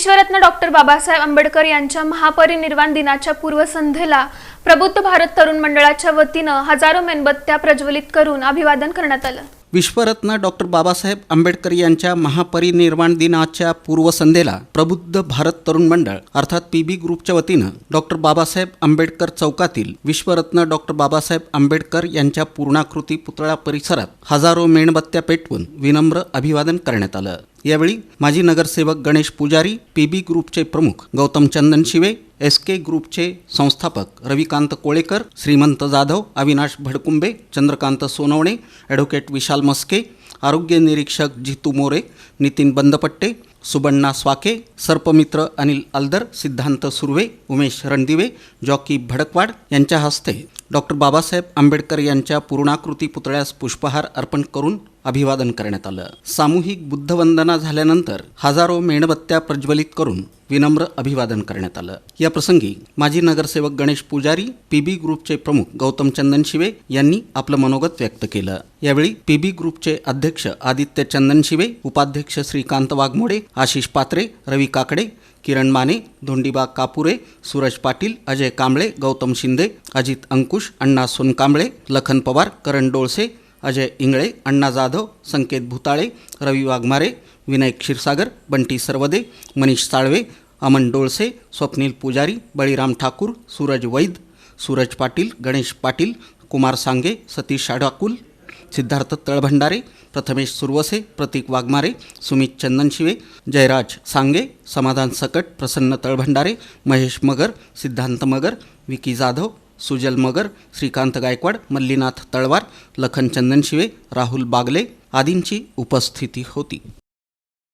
विश्वरत्न doctor Babasaheb Ambedkar यांच्या महापरिनिर्वाण दिनाच्या पूर्वसंध्येला प्रबुद्ध भारत तरुण मंडळाच्या वतीनं हजारो मेणबत्त्या प्रज्वलित करून अभिवादन करण्यात आलं. विश्वरत्न डॉक्टर बाबासाहेब आंबेडकर यांच्या महापरिनिर्वाण दिनाच्या पूर्वसंध्येला प्रबुद्ध भारत तरुण मंडळ अर्थात पी बी ग्रुपच्या वतीनं डॉक्टर बाबासाहेब आंबेडकर चौकातील विश्वरत्न डॉक्टर बाबासाहेब आंबेडकर यांच्या पूर्णाकृती पुतळा परिसरात हजारो मेणबत्त्या पेटवून विनम्र अभिवादन करण्यात आलं. यावेळी माजी नगरसेवक गणेश पुजारी पी बी ग्रुपचे प्रमुख गौतम चंदन शिवे एस के ग्रुपचे संस्थापक रविकांत कोळेकर श्रीमंत जाधव अविनाश भडकुंबे चंद्रकांत सोनवणे ॲडव्होकेट विशाल मस्के आरोग्य निरीक्षक जितू मोरे नितीन बंदपट्टे सुबण्णा स्वाके सर्पमित्र अनिल अल्दर सिद्धांत सुर्वे उमेश रणदिवे जॉकी भडकवाड यांच्या हस्ते डॉक्टर बाबासाहेब आंबेडकर यांच्या पूर्णाकृती पुतळ्यास पुष्पहार अर्पण करून अभिवादन करण्यात आलं. सामूहिक बुद्धवंदना झाल्यानंतर हजारो मेणबत्त्या प्रज्वलित करून विनम्र अभिवादन करण्यात आलं. या प्रसंगी माजी नगरसेवक गणेश पुजारी पी बी ग्रुपचे प्रमुख गौतम चंदन शिवे यांनी आपलं मनोगत व्यक्त केलं. यावेळी पी बी ग्रुपचे अध्यक्ष आदित्य चंदन शिवे उपाध्यक्ष श्रीकांत वाघमोडे आशिष पात्रे रवी काकडे किरण माने धोंडीबा कापुरे सूरज पाटील अजय कांबळे गौतम शिंदे अजित अंकुश अण्णा सोनकांबळे लखन पवार करण डोळसे अजय इंगळे अण्णा जाधव संकेत भुताळे रवी वाघमारे विनय क्षीरसागर बंटी सर्वदे मनीष साळवे अमन डोळसे स्वप्नील पुजारी बळीराम ठाकूर सूरज वैद सूरज पाटील गणेश पाटील कुमार सांगे सतीश शाडाकुल सिद्धार्थ तळभंडारे प्रथमेश सुरवसे प्रतीक वाघमारे सुमित चंदनशिवे जयराज सांगे समाधान सकट प्रसन्न तळभंडारे महेश मगर सिद्धांत मगर विकी जाधव सुजल मगर श्रीकांत गायकवाड मल्लीनाथ तळवार लखन चंदनशिवे राहुल बागले आदींची उपस्थिती होती.